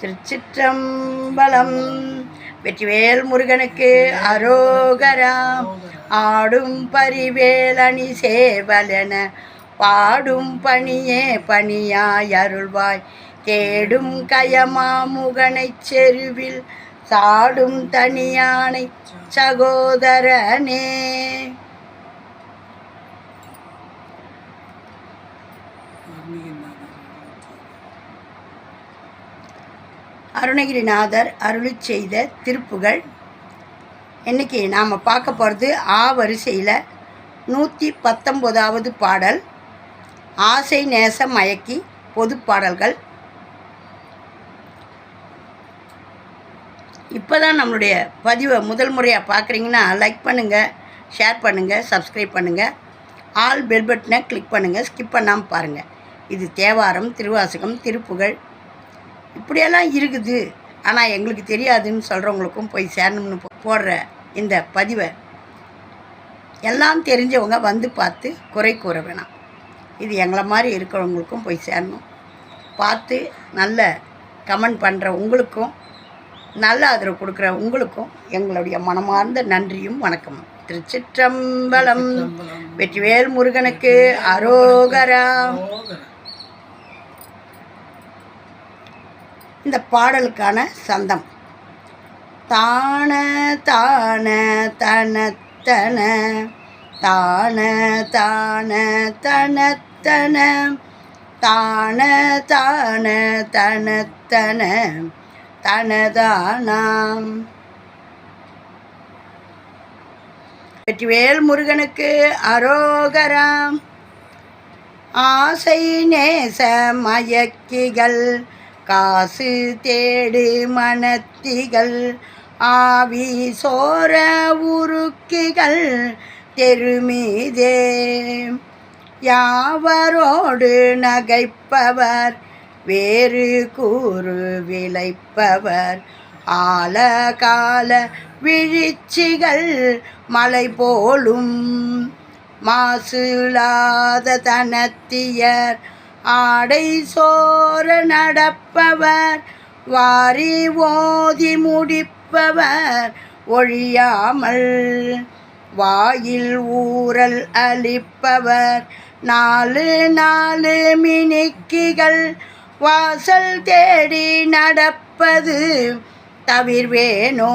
திருச்சிற்றம்பலம். வெற்றிவேல் முருகனுக்கு அரோகராம் ஆடும் பரிவேலணி சேவலென பாடும் பணியே பணியாய் அருள்வாய். தேடும் கயமாமுகனைச் செருவில் சாடும் தனியானை சகோதரனே. அருணகிரிநாதர் அருளி செய்த திருப்புகள். இன்னைக்கு நாம் பார்க்க போகிறது ஆ வரிசையில் நூற்றி பத்தொம்போதாவது பாடல் ஆசை நேச மயக்கி பொது பாடல்கள். இப்போ தான் நம்மளுடைய பதிவை முதல் முறையாக பார்க்குறீங்கன்னா லைக் பண்ணுங்கள் ஷேர் பண்ணுங்கள் சப்ஸ்கிரைப் பண்ணுங்கள் ஆல் பெல் பட்டனை கிளிக் பண்ணுங்கள் ஸ்கிப் பண்ணாமல் பாருங்கள் இது தேவாரம் திருவாசகம் திருப்புகழ் இப்படியெல்லாம் இருக்குது. ஆனால் எங்களுக்கு தெரியாதுன்னு சொல்கிறவங்களுக்கும் போய் சேரணும்னு போடுற இந்த பதிவை எல்லாம் தெரிஞ்சவங்க வந்து பார்த்து குறை கூற வேணாம். இது எங்களை மாதிரி இருக்கிறவங்களுக்கும் போய் சேரணும். பார்த்து நல்ல கமெண்ட் பண்ணுற உங்களுக்கும் நல்ல ஆதரவு கொடுக்குற உங்களுக்கும் எங்களுடைய மனமார்ந்த நன்றியும் வணக்கமும். திருச்சிற்றம்பலம். வெற்றிவேல் முருகனுக்கு அரோகரா. இந்த பாடலுக்கான சந்தம். தான தான தன தன. தான தான தன தன. தான தான தன தன. தனதானாம். வெற்றிவேல் முருகனுக்கு அரோகராம். ஆசை நேச மயக்கிகள். காசு தேடு மனத்திகள் ஆவி சோர உருக்கிகள் தெருமீதே. யாவரோடு நகைப்பவர் வேறு கூறு விளைப்பவர். ஆலகால விழிச்சிகள் மலை போலும் மாசுலாத தனத்தியர் ஆடை சோர நடப்பவர் வாரி ஓதி முடிப்பவர் ஒழியாமல் வாயில் ஊரல் அளிப்பவர். நாலு நாலு மினிக்கிகள் வாசல் தேடி நடப்பது தவிர்வேனோ?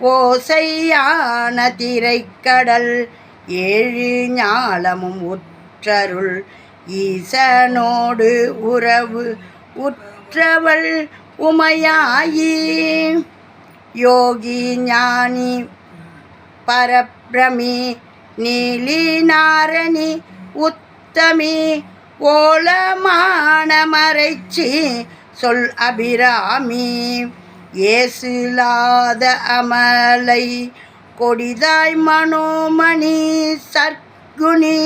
ஓசையான திரைக்கடல் ஏழு ஞாலமும் உற்றருள் ஈசனோடு உறவு உற்றவள் உமையாயி. யோகி ஞானி பரப்ரமி நீலி நாரணி உத்தமி ஓலமான மறைச்சி சொல் அபிராமி. ஏசுலாத அமலை கொடிதாய் மனோமணி சர்க்குணி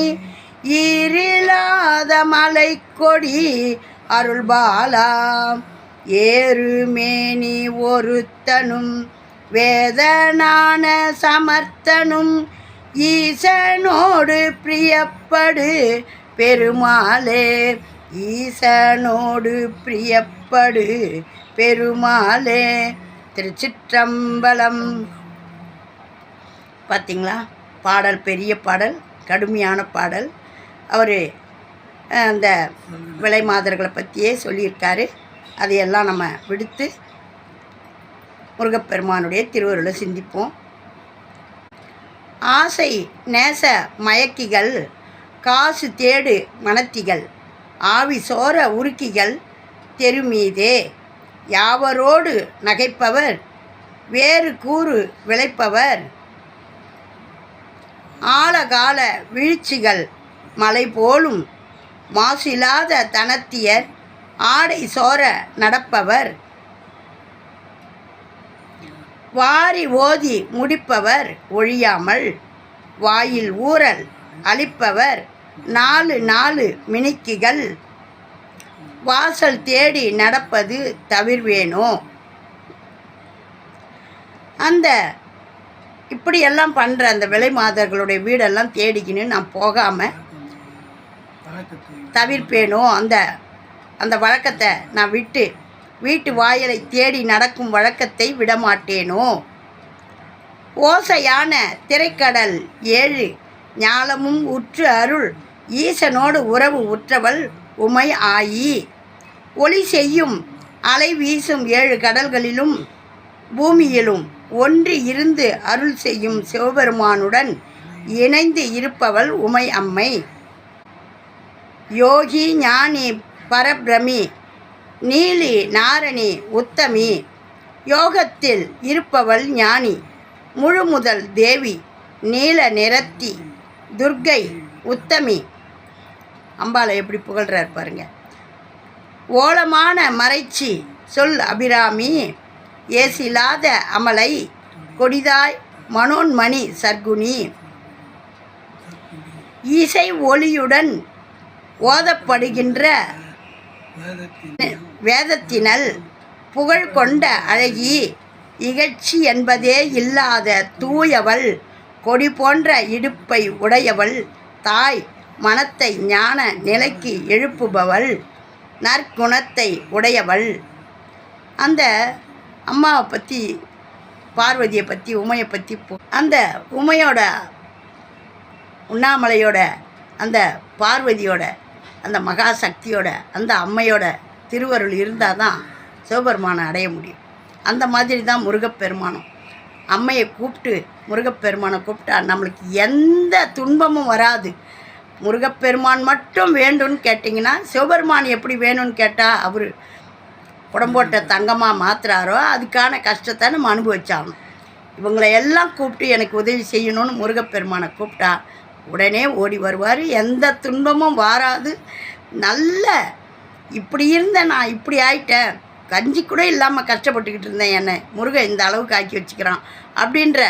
ஈரிலாத மலை கொடி அருள்பாலா ஏறுமேனி ஒருத்தனும் வேதனான சமர்த்தனும் ஈசனோடு பிரியப்படு பெருமாளே. ஈசனோடு பிரியப்படு பெருமாளே. திருச்சிற்றம்பலம். பார்த்தீங்களா பாடல் பெரிய பாடல் கடுமையான பாடல். அவர் அந்த விலை மாதர்களை பற்றியே சொல்லியிருக்காரு. அதையெல்லாம் நம்ம விடுத்து முருகப்பெருமானுடைய திருவருளை சிந்திப்போம். ஆசை நேச மயக்கிகள் காசு தேடு மனத்திகள் ஆவி சோர உருக்கிகள் தெருமீதே. யாவரோடு நகைப்பவர் வேறு கூறு விளைப்பவர். ஆழகால வீழ்ச்சிகள் மலை போலும் மாசில்லாத தனத்தியர் ஆடை சோர நடப்பவர். வாரி ஓதி முடிப்பவர் ஒழியாமல் வாயில் ஊறல் அளிப்பவர் நாலு நாலு மினிக்கிகள். வாசல் தேடி நடப்பது தவிர்வேனோ? அந்த இப்படியெல்லாம் பண்ணுற அந்த விலை மாதர்களுடைய வீடெல்லாம் தேடிக்கின்னு நான் போகாமல் தவிர்ப்பேனோ அந்த அந்த வழக்கத்தை நான் விட்டு வீட்டு வாயலை தேடி நடக்கும் வழக்கத்தை விடமாட்டேனோ? ஓசையான திரைக்கடல் ஏழு ஞாலமும் உற்று அருள் ஈசனோடு உறவு உற்றவள் உமை ஆயி. ஒளி செய்யும் அலை வீசும் ஏழு கடல்களிலும் பூமியிலும் ஒன்று இருந்து அருள் செய்யும் சிவபெருமானுடன் இணைந்து இருப்பவள் உமை அம்மை. யோகி ஞானி பரபிரமி நீலி நாரணி உத்தமி யோகத்தில் இருப்பவள் ஞானி முழுமுதல் தேவி நீல நிறத்தி துர்க்கை உத்தமி. அம்பாளை எப்படி புகழ்றார் பாருங்க. ஓலமான மறைச்சி சொல் அபிராமி ஏசிலாத அமலை கொடிதாய் மனோன்மணி சர்க்குணி இசை ஒளியுடன் ஓதப்படுகின்ற வேதத்தினல் புகழ் கொண்ட அழகி இகழ்ச்சி என்பதே இல்லாத தூயவள் கொடி போன்ற இடுப்பை உடையவள் தாய் மனத்தை ஞான நிலைக்கு எழுப்புபவள் நற்குணத்தை உடையவள். அந்த அம்மாவை பற்றி பார்வதியை பற்றி உமையை பற்றி அந்த உமையோட உண்ணாமலையோட அந்த பார்வதியோட அந்த மகா சக்தியோட அந்த அம்மையோட திருவருள் இருந்தால் தான் சிவபெருமானை அடைய முடியும். அந்த மாதிரி தான் முருகப்பெருமானம். அம்மையை கூப்பிட்டு முருகப்பெருமானை கூப்பிட்டா நம்மளுக்கு எந்த துன்பமும் வராது. முருகப்பெருமான் மட்டும் வேண்டும்னு கேட்டிங்கன்னா சிவபெருமான் எப்படி வேணும்னு கேட்டால் அவர் உடம்போட்ட தங்கமாக மாத்துறாரோ அதுக்கான கஷ்டத்தை நம்ம அனுபவிச்சாகணும். இவங்களை எல்லாம் கூப்பிட்டு எனக்கு உதவி செய்யணும்னு முருகப்பெருமானை கூப்பிட்டா உடனே ஓடி வருவார். எந்த துன்பமும் வாராது. நல்ல இப்படி இருந்தேன் நான் இப்படி ஆயிட்டேன். கஞ்சி கூட இல்லாமல் கஷ்டப்பட்டுக்கிட்டு இருந்தேன் என்னை. முருகன் இந்த அளவுக்கு ஆக்கி வச்சுக்கிறான் அப்படின்ற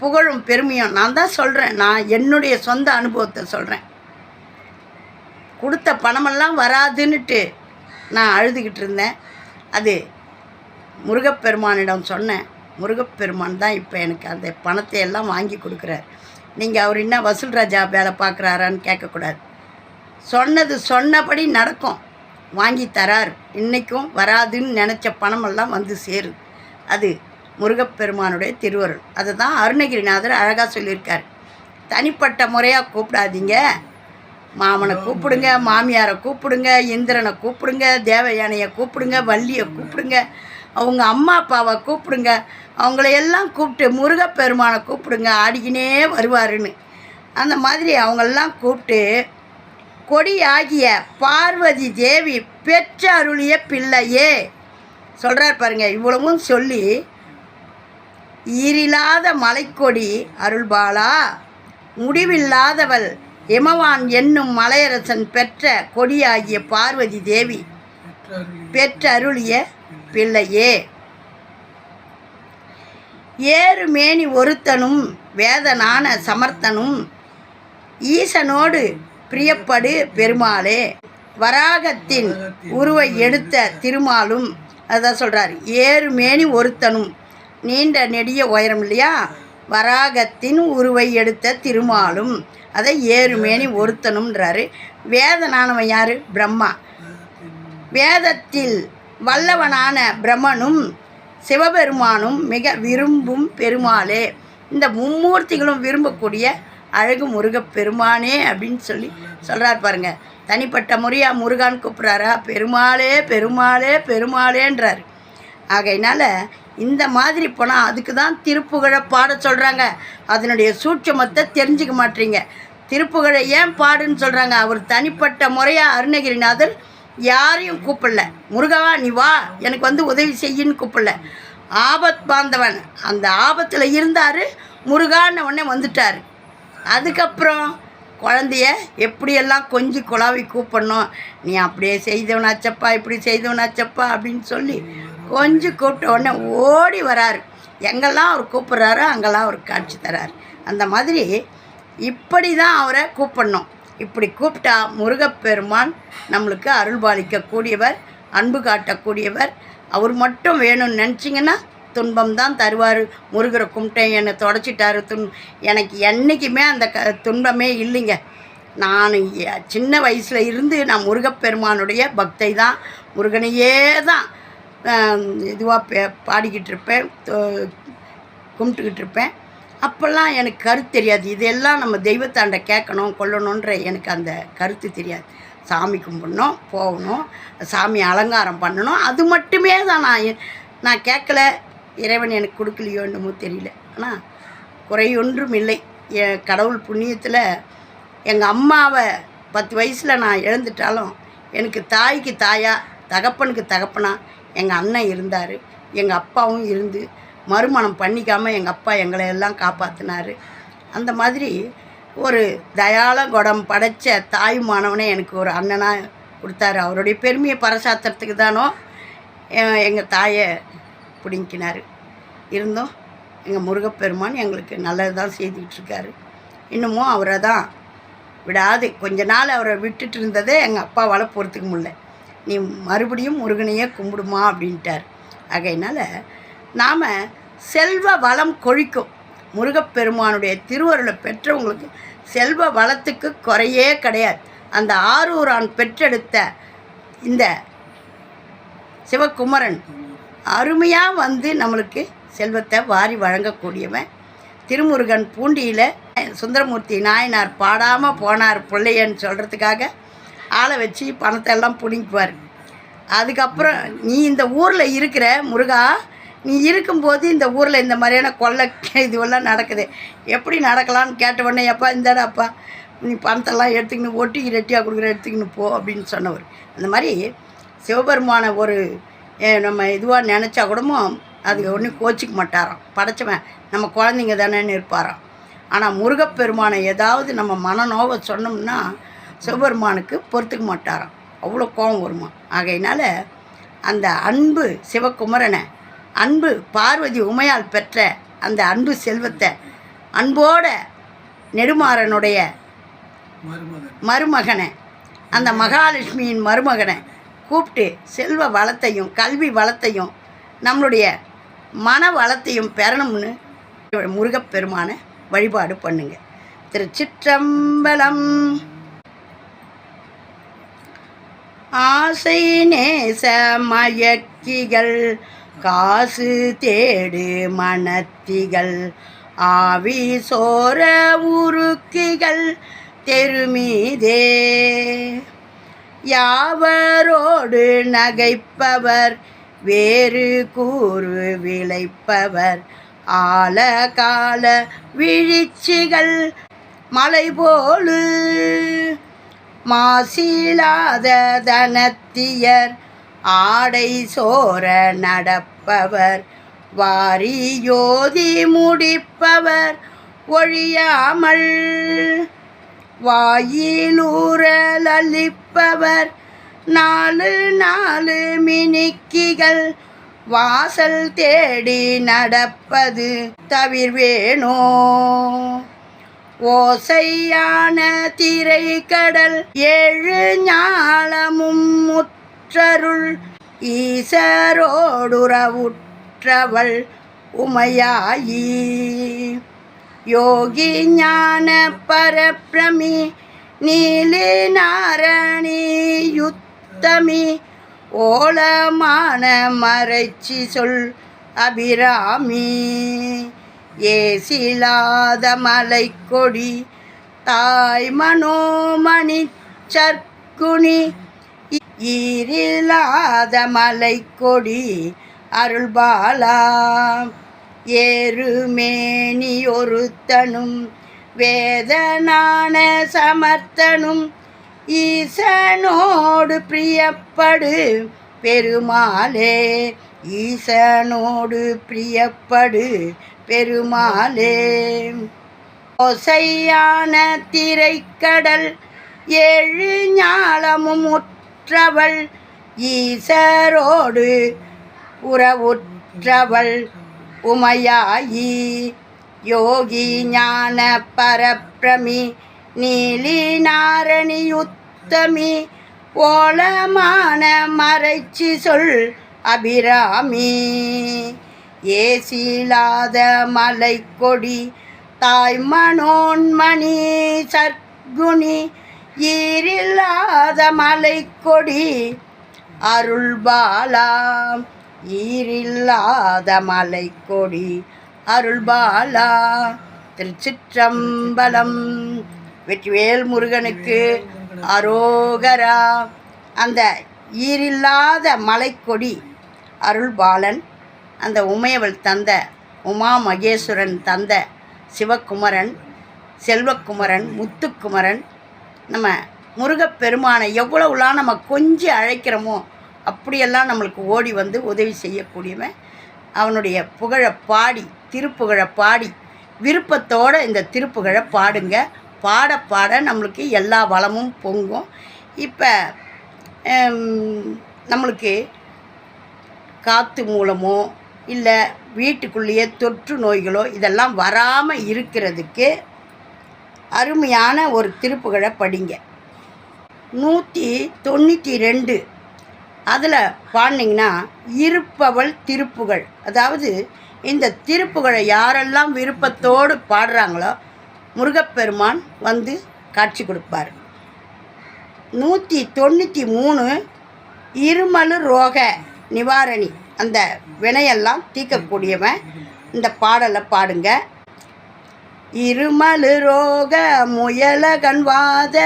புகழும் பெருமையும் நான் தான் சொல்கிறேன் நான் என்னுடைய சொந்த அனுபவத்தை சொல்கிறேன் கொடுத்த பணமெல்லாம் வராதுன்னுட்டு நான் அழுதுகிட்டு இருந்தேன். அது முருகப்பெருமானிடம் சொன்னேன். முருகப்பெருமான் தான் இப்போ எனக்கு அந்த பணத்தை எல்லாம் வாங்கி கொடுக்குறார். நீங்கள் அவர் என்ன வசூல் ராஜா வேலை பார்க்குறாரான்னு கேட்கக்கூடாது. சொன்னது சொன்னபடி நடக்கும். வாங்கி தரார். இன்றைக்கும் வராதுன்னு நினச்ச பணமெல்லாம் வந்து சேருது அது முருகப்பெருமானுடைய திருவருள். அதை தான் அருணகிரிநாதர் அழகாக சொல்லியிருக்கார். தனிப்பட்ட முறையாக கூப்பிடாதீங்க. மாமனை. கூப்பிடுங்க மாமியாரை கூப்பிடுங்க இந்திரனை கூப்பிடுங்க தேவயானையை கூப்பிடுங்க வள்ளியை கூப்பிடுங்க. அவங்க அம்மா அப்பாவை கூப்பிடுங்க. அவங்கள எல்லாம் கூப்பிட்டு முருகப்பெருமானை கூப்பிடுங்க. ஆடிக்கினே வருவாருன்னு. அந்த மாதிரி அவங்களெல்லாம் கூப்பிட்டு கொடியாகிய பார்வதி தேவி பெற்ற அருளிய பிள்ளையே சொல்கிறார் பாருங்க இவ்வளவும் சொல்லி ஈரில்லாத மலைக்கொடி அருள்பாலா முடிவில்லாதவள் இமவான் என்னும் மலையரசன் பெற்ற கொடியாகிய பார்வதி தேவி பெற்றருளிய பிள்ளையே. ஏறுமேனி ஒருத்தனும் வேதனான சமர்த்தனும் ஈசனோடு பிரியப்படு பெருமாளே. வராகத்தின் உருவை எடுத்த திருமாலும் அதான் சொல்கிறார் ஏறுமேனி ஒருத்தனும் நீண்ட நெடிய உயரம் இல்லையா? வராகத்தின் உருவை எடுத்த திருமாலும் அதை ஏறுமேனி ஒருத்தனும்ன்றாரு. வேதனானவன் யார்? பிரம்மா. வேதத்தில் வல்லவனான பிரம்மனும் சிவபெருமானும் மிக விரும்பும் பெருமாளே. இந்த மும்மூர்த்திகளும் விரும்பக்கூடிய அழகு முருகப்பெருமானே அப்படின்னு சொல்லி சொல்கிறார் பாருங்க. தனிப்பட்ட முறையாக முருகான் கூப்பிட்றாரா? பெருமாளே பெருமாளே பெருமாளேன்றார். ஆகையினால இந்த மாதிரி போனால் அதுக்கு தான் திருப்புகழை பாட சொல்கிறாங்க அதனுடைய சூட்சமத்தை தெரிஞ்சுக்க மாட்டீங்க. திருப்புகழை ஏன் பாடுன்னு சொல்கிறாங்க அவர் தனிப்பட்ட முறையாக அருணகிரிநாதர் யாரையும் கூப்பிடல. முருகவா நீ வா. எனக்கு வந்து உதவி செய்யின்னு கூப்பிடல. ஆபத் பாந்தவன். அந்த ஆபத்தில் இருந்தார். முருகான்னு உடனே வந்துட்டார். அதுக்கப்புறம் குழந்தைய எப்படியெல்லாம் கொஞ்சி குழாவி கூப்பிடணும்? நீ அப்படியே செய்தவனாச்சப்பா இப்படி செய்தவனாச்சப்பா அப்படின்னு சொல்லி கொஞ்சம் கூப்பிட்ட உடனே ஓடி வராரு. எங்கெல்லாம் அவர் கூப்பிட்றாரோ அங்கெல்லாம் அவர் காட்சி தரார். அந்த மாதிரி இப்படி தான் அவரை கூப்பிடணும். இப்படி கூப்பிட்டா முருகப்பெருமான் நம்மளுக்கு அருள்பாலிக்கக்கூடியவர் அன்பு காட்டக்கூடியவர். அவர் மட்டும் வேணும்னு நினச்சிங்கன்னா துன்பம் தான் தருவார். முருகரை கும்பிட்டேன் என்னை தொடச்சிட்டாரு. துன் எனக்கு என்றைக்குமே அந்த க துன்பமே இல்லைங்க. நான் சின்ன வயசில் இருந்து நான் முருகப்பெருமானுடைய பக்தை தான். முருகனையே தான் இதுவாக பாடிக்கிட்டு இருப்பேன். கும்பிட்டுக்கிட்டு இருப்பேன். அப்போல்லாம் எனக்கு கருத்து தெரியாது. இதெல்லாம் நம்ம தெய்வத்தாண்ட கேட்கணும் கொள்ளணுன்ற எனக்கு அந்த கருத்து தெரியாது. சாமி கும்பிடணும் போகணும் சாமி அலங்காரம் பண்ணணும். அது மட்டுமே தான் நான் நான் கேட்கல. இறைவன் எனக்கு கொடுக்கலையோ என்னமோ தெரியல. ஆனால் குறையொன்றும் இல்லை. என் கடவுள் புண்ணியத்தில் எங்கள் அம்மாவை பத்து வயசில் நான் இழந்துட்டாலும் எனக்கு தாய்க்கு தாயா தகப்பனுக்கு தகப்பனா எங்கள் அண்ணன் இருந்தார் எங்கள் அப்பாவும் இருந்து மறுமணம் பண்ணிக்காமல் எங்கள் அப்பா எங்களை எல்லாம் காப்பாற்றினார் அந்த மாதிரி ஒரு தயால குடம் படைச்ச தாய் மாணவனே எனக்கு ஒரு அண்ணனாக கொடுத்தாரு. அவருடைய பெருமையை பறைசாத்துறதுக்கு தானோ எங்கள் தாயை பிடிங்கினார். இருந்தும் எங்கள் முருகப்பெருமான் எங்களுக்கு நல்லது தான் செய்துக்கிட்டுருக்காரு இன்னமும் அவரை தான் விடாது. கொஞ்ச நாள் அவரை விட்டுட்டு இருந்ததே எங்கள் அப்பாவால் பொறுத்துக்க முடியல. நீ மறுபடியும் முருகனையே கும்பிடுமா அப்படின்ட்டார். ஆகையினால் நாம் செல்வ வளம் கொழிக்கும். முருகப்பெருமானுடைய திருவருளை பெற்றவங்களுக்கு செல்வ வளத்துக்கு குறையே கிடையாது. அந்த ஆரூரான் பெற்றெடுத்த இந்த சிவகுமரன் அருமையாக வந்து நம்மளுக்கு செல்வத்தை வாரி வழங்கக்கூடியவன். திருமுருகன் பூண்டியில் சுந்தரமூர்த்தி நாயனார் பாடாமல் போனார் பிள்ளையன்னு சொல்கிறதுக்காக ஆளை வச்சு பணத்தை எல்லாம் பிடிங்குவார் அதுக்கப்புறம் நீ இந்த ஊரில் இருக்கிற முருகா நீ இருக்கும்போது இந்த ஊரில் இந்த மாதிரியான கொள்ளை இதுவெல்லாம் நடக்குது. எப்படி நடக்கலாம்னு கேட்ட உடனே அப்பா இந்தாடாப்பா நீ பணத்தெல்லாம் எடுத்துக்கின்னு ஒட்டிக்கு ரெட்டியாக கொடுக்குற எடுத்துக்கின்னு போ அப்படின்னு சொன்னவர். அந்த மாதிரி சிவபெருமான ஒரு நம்ம இதுவாக நினச்சா கூடமும் அது ஒன்றும் கோச்சிக்க மாட்டாராம். படைச்சவன் நம்ம குழந்தைங்க தானேன்னு இருப்பாராம். ஆனால் முருகப்பெருமானை ஏதாவது நம்ம மனநோவை சொன்னோம்னா சிவபெருமானுக்கு பொறுத்துக்க மாட்டாராம். அவ்வளோ கோபம் வருமா ஆகையினால அந்த அன்பு சிவகுமரனை அன்பு பார்வதி உமையால் பெற்ற அந்த அன்பு செல்வத்தை அன்போட நெடுமாறனுடைய மருமகனை அந்த மகாலட்சுமியின் மருமகனை கூப்பிட்டு செல்வ வளத்தையும் கல்வி வளத்தையும் நம்மளுடைய மன வளத்தையும் பெறணும்னு முருகப்பெருமானை வழிபாடு பண்ணுங்க. திருச்சிற்றம்பலம். ஆசை நேச மயக்கிகள் காசு தேடு மனத்திகள் ஆவி சோர உருக்கிகள் தெருமீதே. யாவரோடு நகைப்பவர் வேறு கூறு விளைப்பவர் ஆல கால விழிச்சிகள் மலை போலு மாசிலாத தனத்தியர் ஆடை சோர நடப்பவர் வாரி யோதி முடிப்பவர் ஒழியாமல் வாயிலூரல் அளிப்பவர் நாலு நாலு மினிக்கிகள் வாசல் தேடி நடப்பது தவிர்வேணோ ஓசையான திரைக்கடல் ஏழு ஞாலமும் முற்றருள் ஈசரோடுறவுற்றவள் உமையாயி. யோகி ஞான பரப்பிரமி நீலி நாரணி யுத்தமி ஓலமான மறைச்சி சொல் அபிராமி. ஏசிலாத மலை கொடி தாய் மனோமணி சர்க்குனி ஈரில்லாத மலை கொடி அருள்பாலா ஏறுமேனி ஒருத்தனும் வேதனான சமர்த்தனும் ஈசனோடு பிரியப்படு பெருமாளே. ஈசனோடு பிரியப்படு பெருமாளே. ஒசையான திரைக்கடல் ஏழு ஞாலமும் உறவுற்றவள் ஈசரோடு. உறவுற்றவள் உமையாயி. யோகி ஞான பரப்பிரமி. நீலி நாரணியுத்தமி. ஓலமான மறைச்சி சொல் அபிராமி. ஏசிலாத மலை கொடி தாய் மனோன்மணி சற்குணி ஈரில்லாத மலை கொடி அருள்பாலா ஈரில்லாத மலை கொடி அருள்பாலா திருச்சிற்றம்பலம். வெற்றிவேல் முருகனுக்கு அரோகரா. அந்த ஈரில்லாத மலைக்கொடி அருள்பாலன் அந்த உமையவள் தந்த உமா மகேஸ்வரன் தந்த சிவகுமரன் செல்வக்குமரன் முத்துக்குமரன் நம்ம முருகப்பெருமானை எவ்வளவுலாம் நம்ம கொஞ்சி அழைக்கிறோமோ அப்படியெல்லாம் நம்மளுக்கு ஓடி வந்து உதவி செய்யக்கூடியவன். அவனுடைய புகழை பாடி திருப்புகழை பாடி விருப்பத்தோடு இந்த திருப்புகழை பாடுங்க. பாட பாட நம்மளுக்கு எல்லா வளமும் பொங்கும். இப்போ நம்மளுக்கு காற்று மூலமோ இல்லை வீட்டுக்குள்ளேயே தொற்று நோய்களோ இதெல்லாம் வராமல் இருக்கிறதுக்கு அருமையான ஒரு திருப்புகழை படிங்க. நூற்றி தொண்ணூற்றி ரெண்டு. அதில் பாடினீங்கன்னா இருப்பவள் திருப்புகழ். அதாவது இந்த திருப்புகழை யாரெல்லாம் விருப்பத்தோடு பாடுறாங்களோ முருகப்பெருமான் வந்து காட்சி கொடுப்பார். நூற்றி தொண்ணூற்றி மூணு இருமலு ரோக நிவாரணி. அந்த வினையெல்லாம் தீர்க்கக்கூடியவன் இந்த பாடலை பாடுங்க. இருமலு ரோக முயலகன்வாத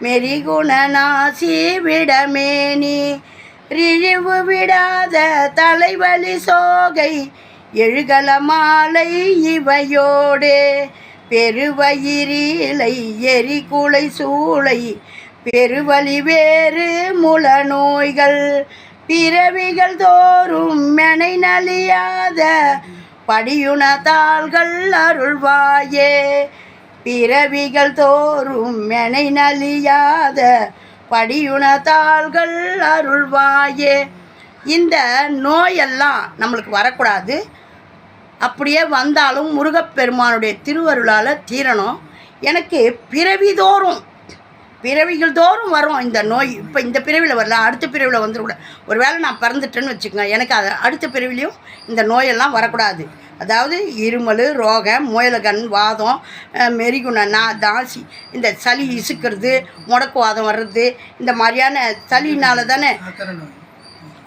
மெரிகுணநாசி விடமேனி. ரிழிவு விடாத தலைவலி சோகை எழுகல மாலை இவையோடே. பெருவயிரிலை எரிகுலை சூளை பெருவலி வேறு முல நோய்கள் பிறவிகள் தோறும் மெனை நலியாத படியுணதாள்கள் அருள்வாயே. பிறவிகள் தோறும் மெனை நலியாத படியுணதாள்கள் அருள்வாயே. இந்த நோயெல்லாம் நம்மளுக்கு வரக்கூடாது. அப்படியே வந்தாலும் முருகப்பெருமானுடைய திருவருளால் தீரணும். எனக்கு பிறவிதோறும் பிறவிகள் தோறும் வரும் இந்த நோய். இப்போ இந்த பிறவியில் வரல அடுத்த பிறவியில் வந்துடக்கூடாது ஒரு வேளை நான் பிறந்துட்டேன்னு வச்சுக்கோங்க எனக்கு அது அடுத்த பிறவிலையும் இந்த நோயெல்லாம் வரக்கூடாது. அதாவது இருமல் ரோகம் முயலகன் வாதம் மெரிகுணனா மெரிகுண தாசி இந்த சளி இசுக்கிறது முடக்கு வாதம் வர்றது இந்த மாதிரியான சளினால தானே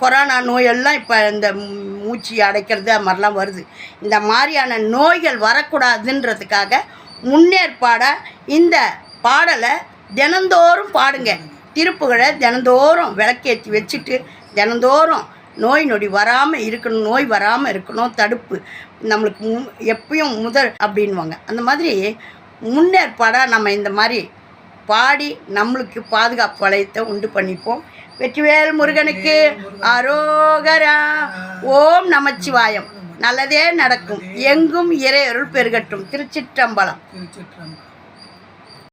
கொரோனா நோயெல்லாம் இப்போ இந்த மூச்சு அடைக்கிறது அது மாதிரிலாம் வருது. இந்த மாதிரியான நோய்கள் வரக்கூடாதுன்றதுக்காக முன்னேற்பாடாக இந்த பாடலை தினந்தோறும் பாடுங்க. திருப்புகழை தினந்தோறும் விளக்கேற்றி வச்சுட்டு தினந்தோறும் நோய் நொடி வராமல் இருக்கணும் நோய் வராமல் இருக்கணும் தடுப்பு. நம்மளுக்கு மு எப்பயும் முதல் அப்படின்வாங்க. அந்த மாதிரி முன்னேற்பாடாக நம்ம இந்த மாதிரி பாடி நம்மளுக்கு பாதுகாப்பு வளையத்தை உண்டு பண்ணிப்போம். வெற்றிவேல் முருகனுக்கு அரோகரா. ஓம் நமச்சிவாயம். நல்லதே நடக்கும். எங்கும் இறையருள் பெருகட்டும். திருச்சிற்றம்பலம். திருச்சிற்றம்பலம்.